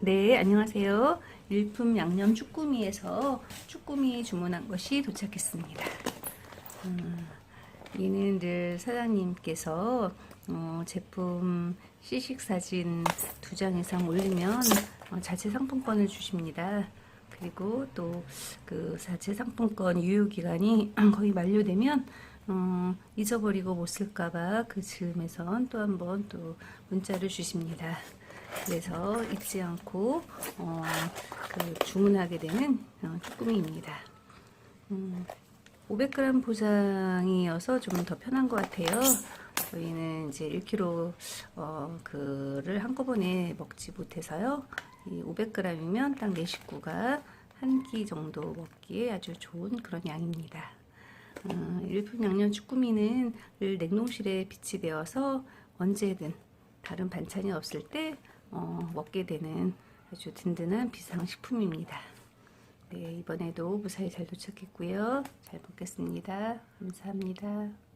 네, 안녕하세요. 일품 양념 쭈꾸미에서 쭈꾸미 주문한 것이 도착했습니다. 음, 이는 늘 사장님께서 어, 제품 시식 사진 두 장 이상 올리면 어, 자체 상품권을 주십니다. 그리고 또 그 자체 상품권 유효 기간이 거의 만료되면 어, 잊어버리고 못 쓸까봐 그 즈음에선 또 한번 또 문자를 주십니다. 그래서 잊지 않고 어, 그 주문하게 되는 어, 쭈꾸미입니다. 음, 500g 포장이어서 좀 더 편한 것 같아요. 저희는 이제 1kg 어, 그를 한꺼번에 먹지 못해서요. 이 500g이면 딱 내 식구가 한 끼 정도 먹기에 아주 좋은 그런 양입니다. 어, 일품 양념 쭈꾸미는 늘 냉동실에 비치되어서 언제든 다른 반찬이 없을 때 어, 먹게 되는 아주 든든한 비상식품입니다. 네, 이번에도 무사히 잘 도착했고요. 잘 먹겠습니다. 감사합니다.